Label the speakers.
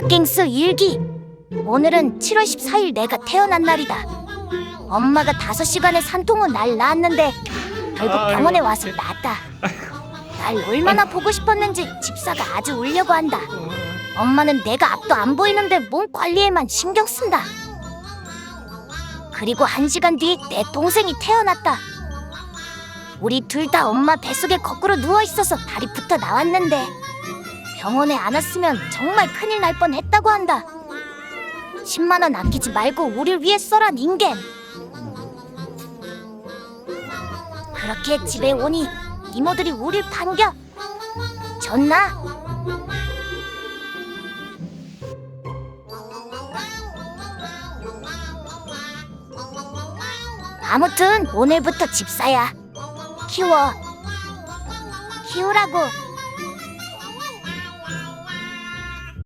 Speaker 1: 박갱스 일기. 오늘은 7월 14일 내가 태어난 날이다. 엄마가 5시간의 산통 후날 낳았는데 결국
Speaker 2: 아이고.
Speaker 1: 병원에 와서 낳았다. 날 얼마나 보고 싶었는지 집사가 아주 울려고 한다. 엄마는 내가 앞도 안 보이는데 몸 관리에만 신경 쓴다. 그리고 한 시간 뒤 내 동생이 태어났다. 우리 둘 다 엄마 뱃속에 거꾸로 누워 있어서 다리 붙어 나왔는데 병원에 안 왔으면 정말 큰일 날 뻔했다고 한다. 10만 원 아끼지 말고 우릴 위해 써라 닌겐. 그렇게 집에 오니 이모들이 우릴 반겨. 졌나? 아무튼 오늘부터 집사야. 키워. 키우라고.